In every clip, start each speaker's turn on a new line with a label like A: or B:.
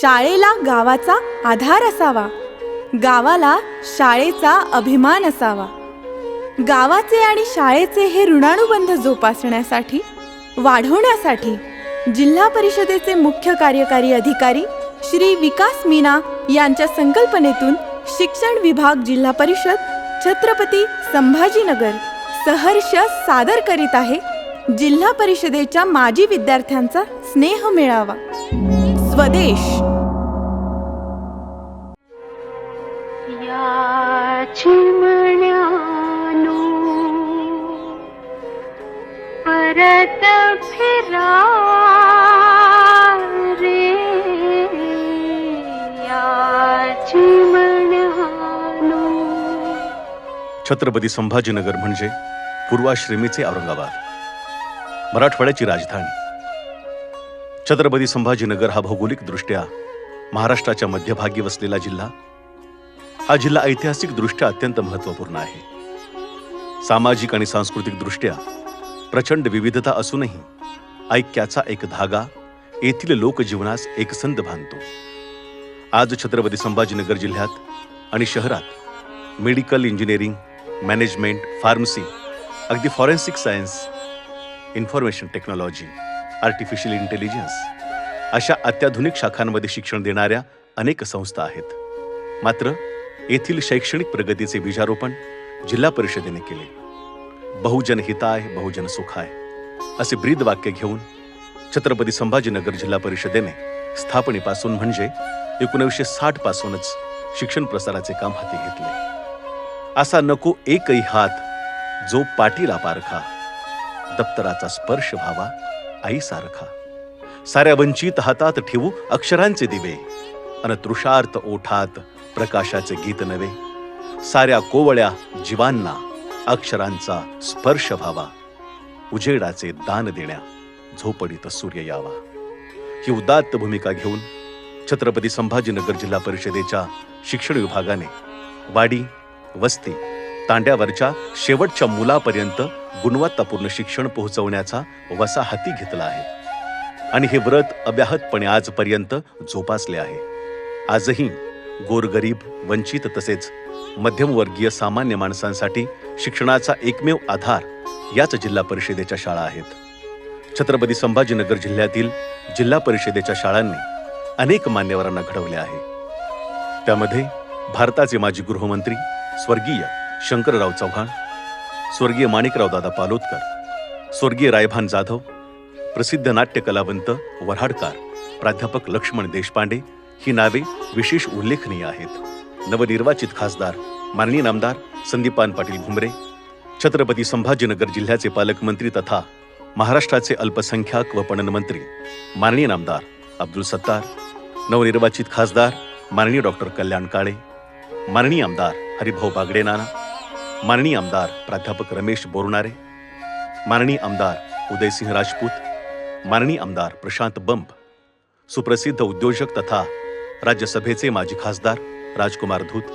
A: शाळेला गावाचा आधार असावा. गावाला शाळेचा अभिमान असावा. गावाचे आणि शाळेचे हे ऋणानुबंध जोपासण्यासाठी वाढवण्यासाठी जिल्हा परिषदेचे मुख्य कार्यकारी अधिकारी श्री विकास मीना यांच्या संकल्पनेतून शिक्षण विभाग जिल्हा परिषद छत्रपती संभाजीनगर सहर्ष सादर करीत आहे. जिल्हा परिषदेच्या माजी विद्यार्थ्यांचा स्नेह मेळावा. स्वदेश.
B: परत फिरा
C: छत्रपती संभाजीनगर म्हणजे पूर्वाश्रमीचे औरंगाबाद मराठवाड्याची राजधानी. छत्रपती संभाजीनगर हा भौगोलिकदृष्ट्या महाराष्ट्राच्या मध्यभागी वसलेला जिल्हा. हा जिल्हा ऐतिहासिकदृष्ट्या अत्यंत महत्त्वपूर्ण आहे. सामाजिक आणि सांस्कृतिकदृष्ट्या प्रचंड विविधता असूनही ऐक्याचा एक धागा येथील लोकजीवनास एकसंध बांधतो. आज छत्रपती संभाजीनगर जिल्ह्यात आणि शहरात मेडिकल इंजिनिअरिंग मॅनेजमेंट फार्मसी अगदी forensic science information technology artificial intelligence अशा अत्याधुनिक शाखांमध्ये शिक्षण देणाऱ्या अनेक संस्था आहेत. मात्र येथील शैक्षणिक प्रगतीचे बीजारोपण जिल्हा परिषदेने केले. बहुजन हिताय बहुजन सुखाय असे ब्रीद वाक्य घेऊन छत्रपती संभाजीनगर जिल्हा परिषदेने स्थापनेपासून म्हणजे एकोणीसशे साठ पासूनच शिक्षण प्रसाराचे काम हाती घेतले. असा नको एकही हात जो पाटीला पारखा दप्तराचा स्पर्श व्हावा आई सारखा. साऱ्या वंचित हातात ठेवू अक्षरांचे दिवे अन तृषार्थ ओठात प्रकाशाचे गीत नवे साऱ्या कोवळ्या जीवांना अक्षरांचा स्पर्श व्हावा. उजेडाचे दान देण्या झोपडीत सूर्य यावा. ही उदात्त भूमिका घेऊन छत्रपती संभाजीनगर जिल्हा परिषदेच्या शिक्षण विभागाने वाडी वस्ती तांड्यावरच्या शेवटच्या मुलापर्यंत गुणवत्तापूर्ण शिक्षण पोहोचवण्याचा वसा हाती घेतला आहे. आणि हे व्रत अव्याहतपणे आजपर्यंत जोपासले आहे. आजही गोरगरीब वंचित तसेच मध्यमवर्गीय सामान्य माणसांसाठी शिक्षणाचा एकमेव आधार याच जिल्हा परिषदेच्या शाळा आहेत. छत्रपती संभाजीनगर जिल्ह्यातील जिल्हा परिषदेच्या शाळांनी अनेक मान्यवरांना घडवले आहे. त्यामध्ये भारताचे माजी गृहमंत्री स्वर्गीय शंकरराव चव्हाण स्वर्गीय माणिकराव दादा पालोदकर स्वर्गीय रायभान जाधव प्रसिद्ध नाट्य कलावंत वऱ्हाडकार प्राध्यापक लक्ष्मण देशपांडे ही नावे विशेष उल्लेखनीय आहेत. नवनिर्वाचित खासदार माननीय नामदार संदीपान पाटील भुमरे छत्रपती संभाजीनगर जिल्ह्याचे पालकमंत्री तथा महाराष्ट्राचे अल्पसंख्याक व पणन मंत्री माननीय नामदार अब्दुल सत्तार नवनिर्वाचित खासदार माननीय डॉक्टर कल्याण काळे माननीय आमदार हरिभाऊ बागडे नाना माननीय आमदार प्राध्यापक रमेश बोरणारे माननीय आमदार उदयसिंह राजपूत माननीय आमदार प्रशांत बंब सुप्रसिद्ध उद्योजक तथा राज्यसभेचे माजी खासदार राजकुमार धूत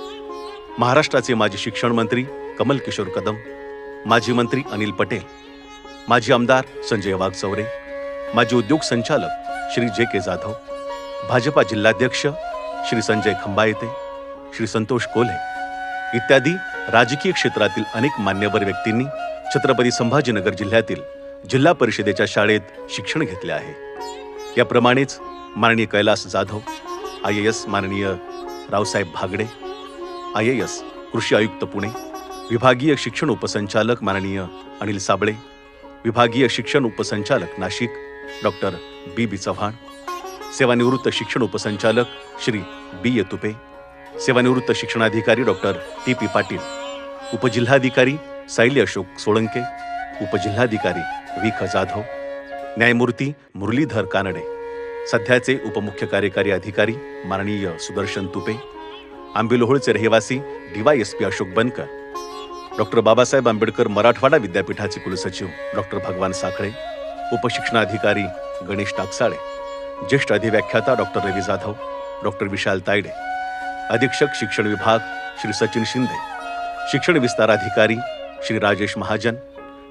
C: महाराष्ट्राचे माजी शिक्षण मंत्री कमल किशोर कदम माजी मंत्री अनिल पटेल माजी आमदार संजय वाघचौरे माजी उद्योग संचालक श्री जे के जाधव भाजपा जिल्हाध्यक्ष श्री संजय खंबायते श्री संतोष कोल्हे इत्यादी राजकीय क्षेत्रातील अनेक मान्यवर व्यक्तींनी छत्रपती संभाजीनगर जिल्ह्यातील जिल्हा परिषदेच्या शाळेत शिक्षण घेतले आहे. याप्रमाणेच माननीय Kailas Jadhav I A S माननीय Raosaheb Bhagade I A S कृषी आयुक्त पुणे विभागीय शिक्षण उपसंचालक माननीय अनिल साबळे विभागीय शिक्षण उपसंचालक Nashik doctor B B Chavan सेवानिवृत्त शिक्षण उपसंचालक श्री बी येतुपे सेवानिवृत्त शिक्षणाधिकारी डॉक्टर टी पी पाटील उपजिल्हाधिकारी सायली अशोक सोळंके उपजिल्हाधिकारी व्ही ख जाधव न्यायमूर्ती मुरलीधर कानडे सध्याचे उपमुख्य कार्यकारी अधिकारी माननीय सुदर्शन तुपे आंबिलोहोळचे रहिवासी डीवायएसपी अशोक बनकर डॉक्टर बाबासाहेब आंबेडकर मराठवाडा विद्यापीठाचे कुलसचिव डॉक्टर भगवान साखळे उपशिक्षणाधिकारी गणेश टाकसाळे ज्येष्ठ अधिव्याख्याता डॉक्टर रवी जाधव डॉक्टर विशाल तायडे अधीक्षक शिक्षण विभाग श्री सचिन शिंदे शिक्षण विस्तार अधिकारी श्री राजेश महाजन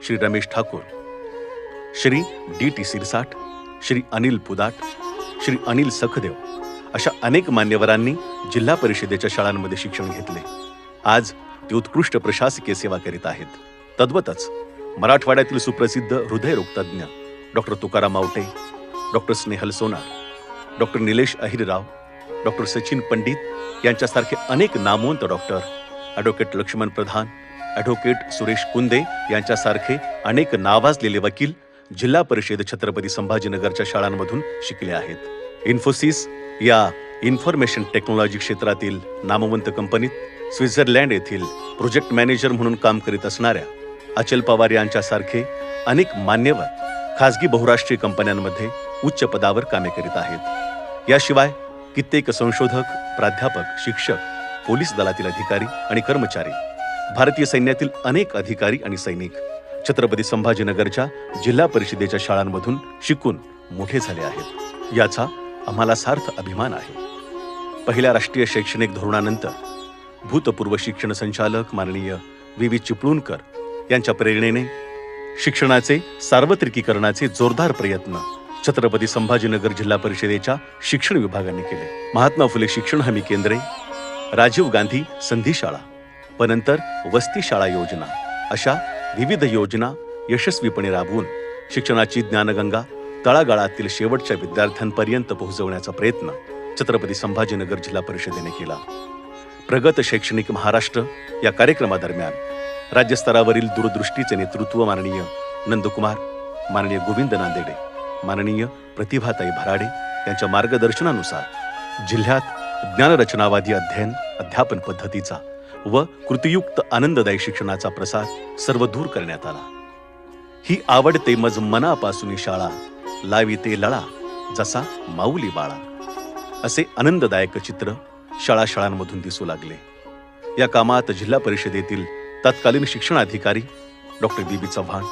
C: श्री रमेश ठाकूर श्री डी टी सिरसाट श्री अनिल पुदाट श्री अनिल सखदेव अशा अनेक मान्यवरांनी जिल्हा परिषदेच्या शाळांमध्ये शिक्षण घेतले. आज ते उत्कृष्ट प्रशासकीय सेवा करीत आहेत. तद्वतच मराठवाड्यातील सुप्रसिद्ध हृदयरोगतज्ञ doctor Tukaram Awate doctor Snehal Sonar doctor Nilesh Ahirrao doctor Sachin Pandit यांच्यासारखे अनेक नामवंत doctor. Advocate Laxman Pradhan advocate Suresh Kunde यांच्यासारखे अनेक नावाजलेले वकील जिल्हा परिषद छत्रपती संभाजीनगरच्या शाळांमधून शिकले आहेत. इन्फोसिस या इन्फॉर्मेशन टेक्नॉलॉजी क्षेत्रातील नामवंत कंपनीत स्वित्झर्लंड येथील प्रोजेक्ट मॅनेजर म्हणून काम करीत असणाऱ्या अचल पवार यांच्यासारखे अनेक मान्यवर खासगी बहुराष्ट्रीय कंपन्यांमध्ये उच्च पदावर कामे करीत आहेत. याशिवाय कित्येक संशोधक प्राध्यापक शिक्षक पोलीस दलातील अधिकारी आणि कर्मचारी भारतीय सैन्यातील अनेक अधिकारी आणि सैनिक छत्रपती संभाजीनगरच्या जिल्हा परिषदेच्या शाळांमधून शिकून मोठे झाले आहेत. याचा आम्हाला सार्थ अभिमान आहे. पहिल्या राष्ट्रीय शैक्षणिक धोरणानंतर भूतपूर्व शिक्षण संचालक माननीय व्ही. व्ही. चिपळूणकर यांच्या प्रेरणेने शिक्षणाचे सार्वत्रिकीकरणाचे जोरदार प्रयत्न छत्रपती संभाजीनगर जिल्हा परिषदेच्या शिक्षण विभागाने केले. महात्मा फुले शिक्षण हमी केंद्रे राजीव गांधी संधी शाळा व नंतर वस्ती शाळा योजना अशा विविध योजना यशस्वीपणे राबवून शिक्षणाची ज्ञानगंगा तळागाळातील शेवटच्या विद्यार्थ्यांपर्यंत पोहोचवण्याचा प्रयत्न छत्रपती संभाजीनगर जिल्हा परिषदेने केला. प्रगत शैक्षणिक महाराष्ट्र या कार्यक्रमादरम्यान राज्यस्तरावरील दूरदृष्टीचे नेतृत्व माननीय नंदकुमार माननीय गोविंद नांदेडे माननीय प्रतिभाताई भराडे यांच्या मार्गदर्शनानुसार जिल्ह्यात ज्ञानरचनावादी अध्ययन अध्यापन पद्धतीचा व कृतियुक्त आनंददायी शिक्षणाचा प्रसार सर्वदूर करण्यात आला. ही आवडते मज मनापासून शाळा लाविते लळा जसा माऊली बाळा असे आनंददायक चित्र शाळा शाळांमधून दिसू लागले. या कामात जिल्हा परिषदेतील तत्कालीन शिक्षणाधिकारी doctor B B Chavan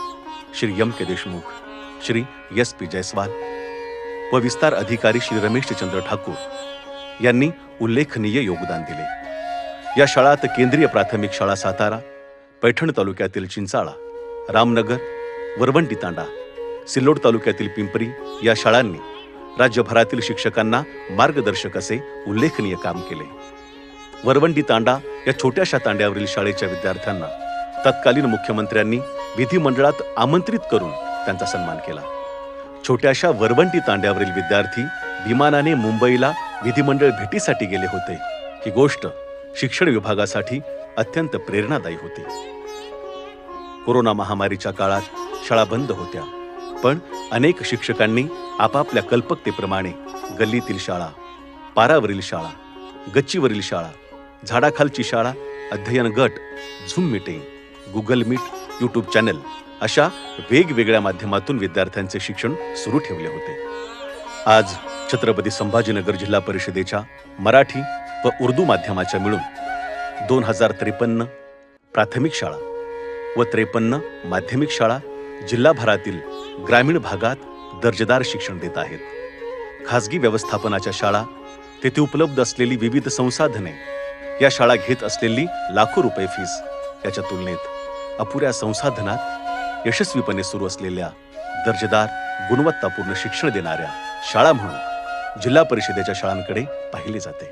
C: Shri M K Deshmukh Shri S P Jaiswal व विस्तार अधिकारी श्री रमेशचंद्र ठाकूर यांनी उल्लेखनीय योगदान दिले. या शाळात केंद्रीय प्राथमिक शाळा सातारा पैठण तालुक्यातील चिंचाळा रामनगर वरवंटी तांडा सिल्लोड तालुक्यातील पिंपरी या शाळांनी राज्यभरातील शिक्षकांना मार्गदर्शक असे उल्लेखनीय काम केले. वरवंडी तांडा या छोट्याशा तांड्यावरील शाळेच्या विद्यार्थ्यांना तत्कालीन मुख्यमंत्र्यांनी विधिमंडळात आमंत्रित करून त्यांचा सन्मान केला. छोट्याशा वरवंटी तांड्यावरील विद्यार्थी विमानाने मुंबईला विधिमंडळ भेटीसाठी गेले होते. ही गोष्ट शिक्षण विभागासाठी अत्यंत प्रेरणादायी होती. कोरोना महामारीच्या काळात शाळा बंद होत्या. पण अनेक शिक्षकांनी आपापल्या कल्पकतेप्रमाणे गल्लीतील शाळा पारावरील शाळा गच्चीवरील शाळा झाडाखालची शाळा अध्ययन गट Zoom meeting Google Meet YouTube channel अशा वेगवेगळ्या माध्यमातून विद्यार्थ्यांचे शिक्षण सुरू ठेवले होते. आज छत्रपती संभाजीनगर जिल्हा परिषदेच्या मराठी व उर्दू माध्यमाच्या मिळून दोन हजार त्रेपन्न प्राथमिक शाळा व त्रेपन्न माध्यमिक शाळा जिल्हाभरातील ग्रामीण भागात दर्जेदार शिक्षण देत आहेत. खासगी व्यवस्थापनाच्या शाळा तेथे उपलब्ध असलेली विविध संसाधने या शाळा घेत असलेली लाखो रुपये फीस याच्या तुलनेत अपुऱ्या संसाधनात यशस्वीपणे सुरू असलेल्या दर्जेदार गुणवत्तापूर्ण शिक्षण देणाऱ्या शाळा म्हणून जिल्हा परिषदेच्या शाळांकडे पाहिले जाते.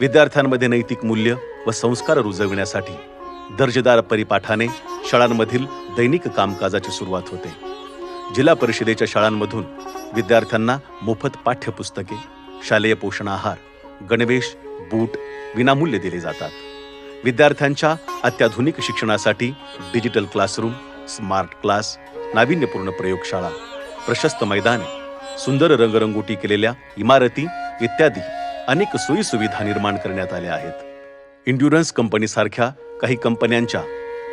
C: विद्यार्थ्यांमध्ये नैतिक मूल्य व संस्कार रुजविण्यासाठी दर्जेदार परिपाठाने शाळांमधील दैनिक कामकाजाची सुरुवात होते. जिल्हा परिषदेच्या शाळांमधून विद्यार्थ्यांना मोफत पाठ्यपुस्तके शालेय पोषण आहार गणवेश बूट विनामूल्य दिले जातात. विद्यार्थ्यांच्या अत्याधुनिक शिक्षणासाठी डिजिटल क्लासरूम स्मार्ट क्लास नाविन्यपूर्ण प्रयोगशाळा प्रशस्त मैदाने सुंदर रंगरंगोटी केलेल्या इमारती इत्यादी अनेक सोयीसुविधा निर्माण करण्यात आल्या आहेत. इंड्युरन्स कंपनीसारख्या काही कंपन्यांच्या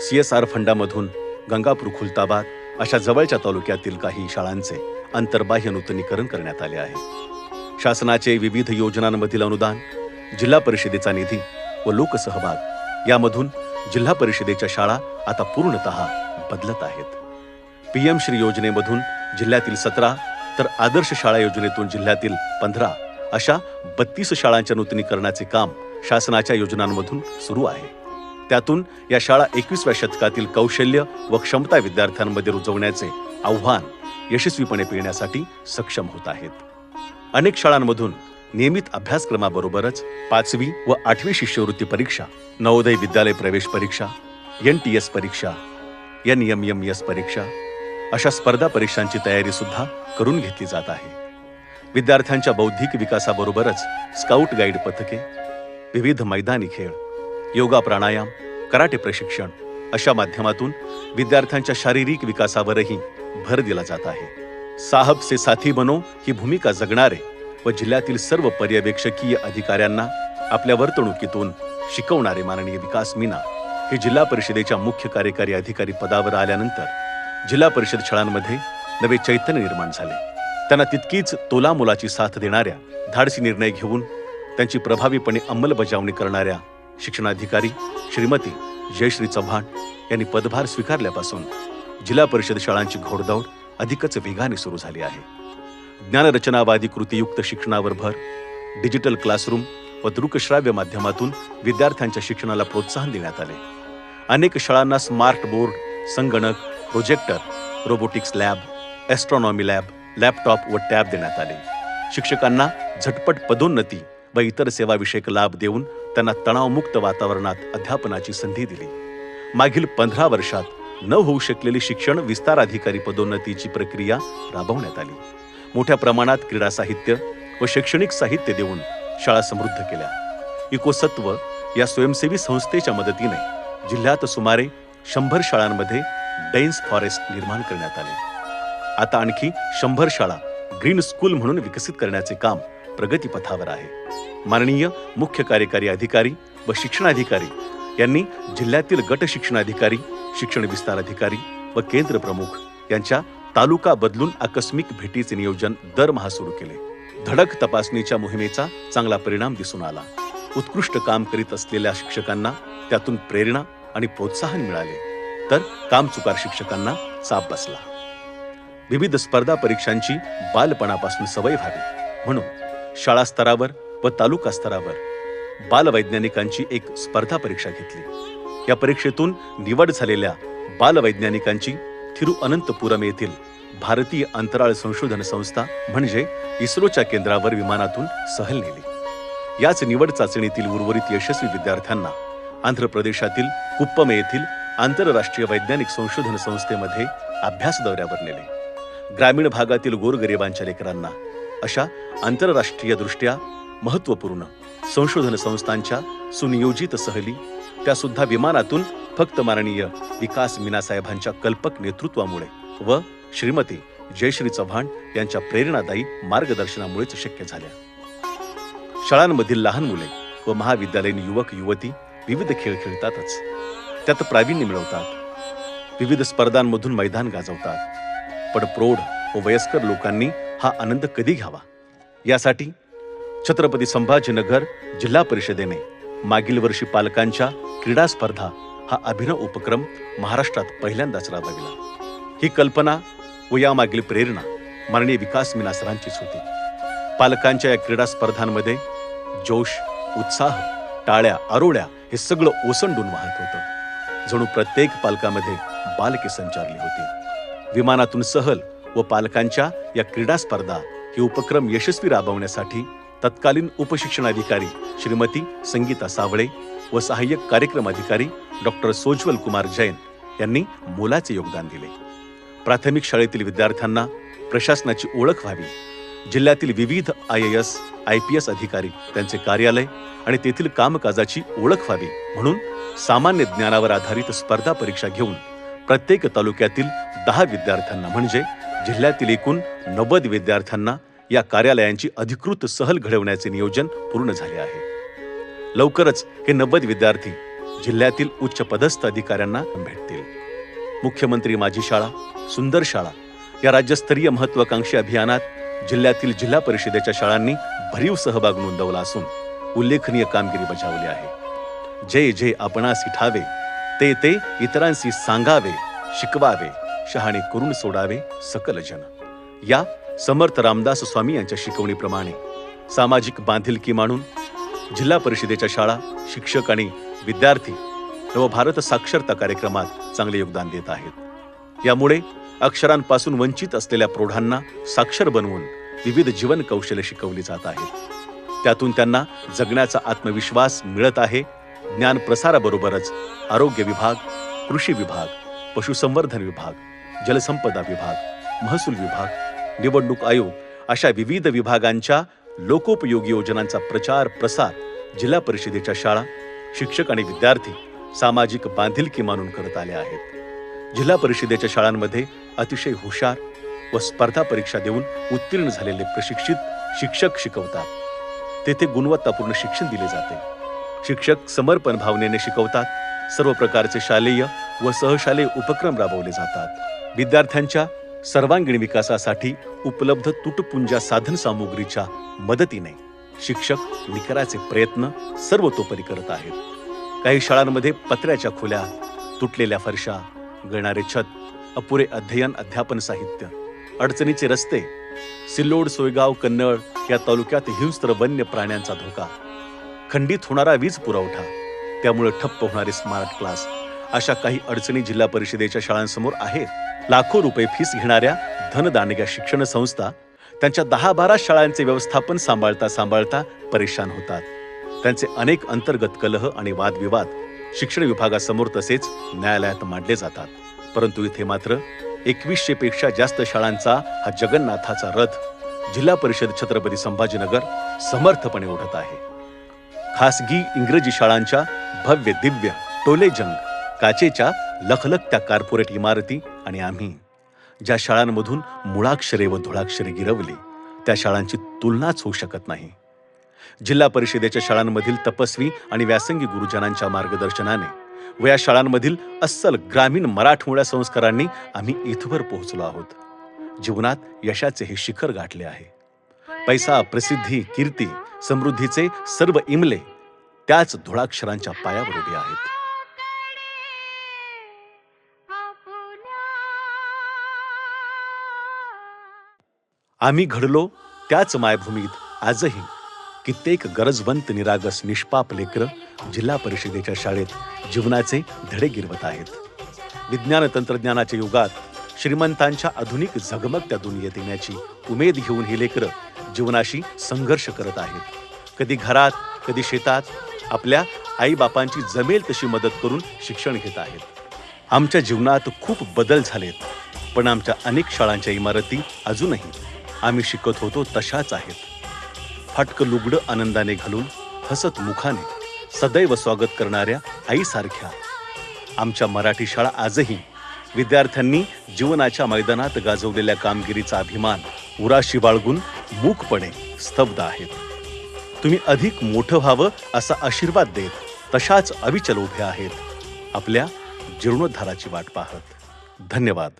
C: सी एस आर फंडामधून गंगापूर खुलताबाद अशा जवळच्या तालुक्यातील काही शाळांचे अंतर्बाह्य नूतनीकरण करण्यात आले आहे. शासनाचे विविध योजनांमधील अनुदान जिल्हा परिषदेचा निधी व लोकसहभाग यामधून जिल्हा परिषदेच्या शाळा आता पूर्णतः बदलत आहेत. पीएम श्री योजनेमधून जिल्ह्यातील सतरा तर आदर्श शाळा योजनेतून जिल्ह्यातील पंधरा अशा बत्तीस शाळांच्या नूतनीकरणाचे काम शासनाच्या योजनांमधून सुरू आहे. त्यातून या शाळा एकवीसव्या शतकातील कौशल्य व क्षमता विद्यार्थ्यांमध्ये रुजवण्याचे आव्हान यशस्वीपणे पेलण्यासाठी सक्षम होत आहेत. अनेक शाळांमधून नियमित अभ्यासक्रमाबरोबरच पाचवी व आठवी शिष्यवृत्ती परीक्षा नवोदय विद्यालय प्रवेश परीक्षा एन टी एस परीक्षा एन एम एम एस परीक्षा अशा स्पर्धा परीक्षांची तयारी सुद्धा करून घेतली जात आहे. विद्यार्थ्यांच्या बौद्धिक विकासाबरोबरच स्काउट गाईड पथके विविध मैदानी खेळ योगा प्राणायाम कराटे प्रशिक्षण अशा माध्यमातून विद्यार्थ्यांच्या शारीरिक विकासावरही भर दिला जात आहे. साहब से साथी बनो ही भूमिका जगणारे व जिल्ह्यातील सर्व पर्यवेक्षकीय अधिकाऱ्यांना आपल्या वर्तणुकीतून शिकवणारे माननीय विकास मीना हे जिल्हा परिषदेच्या मुख्य कार्यकारी अधिकारी पदावर आल्यानंतर जिल्हा परिषद शाळांमध्ये नवे चैतन्य निर्माण झाले. त्यांना तितकीच तोलामोलाची साथ देणाऱ्या धाडसी निर्णय घेऊन त्यांची प्रभावीपणे अंमलबजावणी करणाऱ्या शिक्षणाधिकारी श्रीमती जयश्री चव्हाण यांनी पदभार स्वीकारल्यापासून जिल्हा परिषद शाळांची घोडदौड अधिकच वेगाने सुरू झाली आहे. ज्ञानरचनावादी कृतीयुक्त शिक्षणावर भर डिजिटल क्लासरूम व दृकश्राव्य माध्यमातून विद्यार्थ्यांच्या शिक्षणाला प्रोत्साहन देण्यात आले. अनेक शाळांना स्मार्ट बोर्ड संगणक projector robotics lab astronomy lab laptop व टॅब देण्यात आले. शिक्षकांना झटपट पदोन्नती व इतर सेवाविषयक लाभ देऊन त्यांना तणावमुक्त वातावरणात अध्यापनाची संधी दिली. मागील पंधरा वर्षात न होऊ शकलेली शिक्षण विस्तार अधिकारी पदोन्नतीची प्रक्रिया राबवण्यात आली. मोठ्या प्रमाणात क्रीडा साहित्य व शैक्षणिक साहित्य देऊन शाळा समृद्ध केल्या. इकोसत्व या स्वयंसेवी संस्थेच्या मदतीने जिल्ह्यात सुमारे शंभर शाळांमध्ये डेन्स फॉरेस्ट निर्माण करण्यात आले. आता आणखी शंभर शाळा ग्रीन स्कूल म्हणून विकसित करण्याचे काम प्रगतीपथावर आहे. माननीय मुख्य कार्यकारी अधिकारी व शिक्षणाधिकारी यांनी जिल्ह्यातील गट शिक्षणाधिकारी शिक्षण विस्तार अधिकारी व केंद्र प्रमुख यांच्या तालुका बदलून आकस्मिक भेटीचे नियोजन दरमहा सुरू केले. धडक तपासणीच्या मोहिमेचा चांगला परिणाम दिसून आला. उत्कृष्ट काम करीत असलेल्या शिक्षकांना त्यातून प्रेरणा आणि प्रोत्साहन मिळाले. तर कामचुकार शिक्षकांना चाप बसला. विविध स्पर्धा परीक्षांची बालपणापासून सवय व्हावी. म्हणून शाळा स्तरावर व तालुका स्तरावर बालवैज्ञानिकांची एक स्पर्धा परीक्षा घेतली. या परीक्षेतून निवड झालेल्या बालवैज्ञानिकांची थिरुअनंतपुरम येथील भारतीय अंतराळ संशोधन संस्था म्हणजे इस्रोच्या केंद्रावर विमानातून सहल नेली. याच निवड चाचणीतील उर्वरित यशस्वी विद्यार्थ्यांना आंध्र प्रदेशातील कुप्पम येथील आंतरराष्ट्रीय वैज्ञानिक संशोधन संस्थेमध्ये अभ्यास दौऱ्यावर नेले. ग्रामीण भागातील गोरगरिबांच्या लेकरांना अशा आंतरराष्ट्रीय दृष्ट्या महत्त्वपूर्ण संशोधन संस्थांच्या सुनियोजित सहली त्या सुद्धा विमानातून फक्त माननीय विकास मीनासाहेबांच्या कल्पक नेतृत्वामुळे व श्रीमती जयश्री चव्हाण यांच्या प्रेरणादायी मार्गदर्शनामुळेच शक्य झाल्या. शाळांमधील लहान मुले व महाविद्यालयीन युवक युवती विविध खेळ खेळतातच. त्यात प्रावीण्य मिळवतात. विविध स्पर्धांमधून मैदान गाजवतात. पण प्रौढ व वयस्कर लोकांनी हा आनंद कधी घ्यावा? यासाठी छत्रपती संभाजीनगर जिल्हा परिषदेने मागील वर्षी पालकांच्या क्रीडा स्पर्धा हा अभिनव उपक्रम महाराष्ट्रात पहिल्यांदाच राबविला. ही कल्पना व यामागील प्रेरणा माननीय विकास मिनासरांचीच होती. पालकांच्या या क्रीडा स्पर्धांमध्ये जोश उत्साह टाळ्या आरोळ्या हे सगळं ओसंडून वाहत होतं. जणू प्रत्येक पालकामध्ये बालके संचारली होती. विमानातून सहल व पालकांच्या या क्रीडा स्पर्धा हे उपक्रम यशस्वी राबवण्यासाठी तत्कालीन उपशिक्षणाधिकारी श्रीमती संगीता सावळे व सहाय्यक कार्यक्रम अधिकारी डॉक्टर सोज्वल कुमार जैन यांनी मोलाचे योगदान दिले. प्राथमिक शाळेतील विद्यार्थ्यांना प्रशासनाची ओळख व्हावी जिल्ह्यातील विविध I S I P S अधिकारी त्यांचे कार्यालय आणि तेथील कामकाजाची ओळख व्हावी म्हणून सामान्य ज्ञानावर आधारित स्पर्धा परीक्षा घेऊन प्रत्येक तालुक्यातील दहा विद्यार्थ्यांना म्हणजे जिल्ह्यातील एकूण नव्वद विद्यार्थ्यांना या कार्यालयांची अधिकृत सहल घडवण्याचे नियोजन पूर्ण झाले आहे. लवकरच हे नव्वद विद्यार्थी जिल्ह्यातील उच्च पदस्थ अधिकाऱ्यांना भेटतील. मुख्यमंत्री माझी शाळा सुंदर शाळा या राज्यस्तरीय महत्वाकांक्षी अभियानात जिल्ह्यातील जिल्हा परिषदेच्या शाळांनी भरीव सहभाग नोंदवला असून उल्लेखनीय कामगिरी बजावली आहे. जे जे आपणासी ठावे ते ते इतरांशी सांगावे शिकवावे शहाणे करून सोडावे सकल जन. या समर्थ रामदास स्वामी यांच्या शिकवणीप्रमाणे सामाजिक बांधिलकी मानून जिल्हा परिषदेच्या शाळा शिक्षक आणि विद्यार्थी नवभारत साक्षरता कार्यक्रमात चांगले योगदान देत आहेत. यामुळे अक्षरांपासून वंचित असलेल्या प्रौढांना साक्षर बनवून विविध जीवन कौशल्य शिकवली जात आहेत. त्यातून त्यांना जगण्याचा आत्मविश्वास मिळत आहे. ज्ञान प्रसाराबरोबरच आरोग्य विभाग कृषी विभाग पशुसंवर्धन विभाग जलसंपदा विभाग महसूल विभाग निवडणूक आयोग अशा विविध विभागांच्या लोकोपयोगी योजनांचा प्रचार प्रसार जिल्हा परिषदेच्या शाळा शिक्षक आणि विद्यार्थी सामाजिक बांधिलकी मानून करत आले आहेत. जिल्हा परिषदेच्या शाळांमध्ये अतिशय हुशार व स्पर्धा परीक्षा देऊन उत्तीर्ण झालेले प्रशिक्षित शिक्षक शिकवतात. तेथे गुणवत्तापूर्ण शिक्षण दिले जाते. शिक्षक समर्पण भावनेने शिकवतात. सर्व प्रकारचे शालेय व सहशालेय उपक्रम राबवले जातात. विद्यार्थ्यांच्या सर्वांगीण विकासासाठी उपलब्ध तुटपुंजा साधन सामुग्रीच्या मदतीने शिक्षक निकराचे प्रयत्न सर्वतोपरी करत आहेत. काही शाळांमध्ये पत्र्याच्या खोल्या तुटलेल्या फरशा गळणारे छत अपुरे अध्ययन अध्यापन साहित्य अडचणीचे रस्ते सिल्लोड सोयगाव कन्नड या तालुक्यात हिंस्त्र वन्य प्राण्यांचा धोका खंडित होणारा वीज पुरवठा त्यामुळे ठप्प होणारे स्मार्ट क्लास अशा काही अडचणी जिल्हा परिषदेच्या शाळांसमोर आहेत. लाखो रुपये फीस घेणाऱ्या धनदानग्या शिक्षण संस्था त्यांच्या दहा बारा शाळांचे व्यवस्थापन सांभाळता सांभाळता परेशान होतात. त्यांचे अनेक अंतर्गत कलह आणि वादविवाद शिक्षण विभागासमोर तसेच न्यायालयात मांडले जातात. परंतु इथे मात्र एकवीसशे पेक्षा जास्त शाळांचा हा जगन्नाथाचा रथ जिल्हा परिषद छत्रपती संभाजीनगर समर्थपणे ओढत आहे. खासगी इंग्रजी शाळांच्या भव्य दिव्य टोलेजंग काचेच्या लखलखत्या कॉर्पोरेट इमारती आणि आम्ही ज्या शाळांमधून मुळाक्षरे व धुळाक्षरे गिरवली त्या शाळांची तुलनाच होऊ शकत नाही. जिल्हा परिषदेच्या शाळांमधील तपस्वी आणि व्यासंगी गुरुजनांच्या मार्गदर्शनाने व या शाळांमधील अस्सल ग्रामीण मराठमोळ्या संस्कारांनी आम्ही इथवर पोहोचलो आहोत. जीवनात यशाचे हे शिखर गाठले आहे. पैसा प्रसिद्धी कीर्ती समृद्धीचे सर्व इमले त्याच धुळाक्षरांच्या पायावर उभे आहेत. आम्ही घडलो त्याच मायभूमीत आजही कित्येक गरजवंत निरागस निष्पाप लेकर जिल्हा परिषदेच्या शाळेत जीवनाचे धडे गिरवत आहेत. विज्ञान तंत्रज्ञानाच्या युगात श्रीमंतांच्या आधुनिक झगमगत्या दुनियेत येण्याची उमेद घेऊन ही लेकरं जीवनाशी संघर्ष करत आहेत. कधी घरात कधी शेतात आपल्या आईबापांची जमेल तशी मदत करून शिक्षण घेत आहेत. आमच्या जीवनात खूप बदल झालेत पण आमच्या अनेक शाळांच्या इमारती अजूनही आम्ही शिकत होतो तशाच आहेत. फाटकं लुगडं आनंदाने घालून हसत मुखाने सदैव स्वागत करणाऱ्या आईसारख्या. आमच्या मराठी शाळा आजही विद्यार्थ्यांनी जीवनाच्या मैदानात गाजवलेल्या कामगिरीचा अभिमान उराशी बाळगून मूकपणे स्तब्ध आहेत. तुम्ही अधिक मोठं व्हावं असा आशीर्वाद देत तशाच अविचल उभ्या आहेत. आपल्या जीर्णोद्धाराची वाट पाहत. धन्यवाद.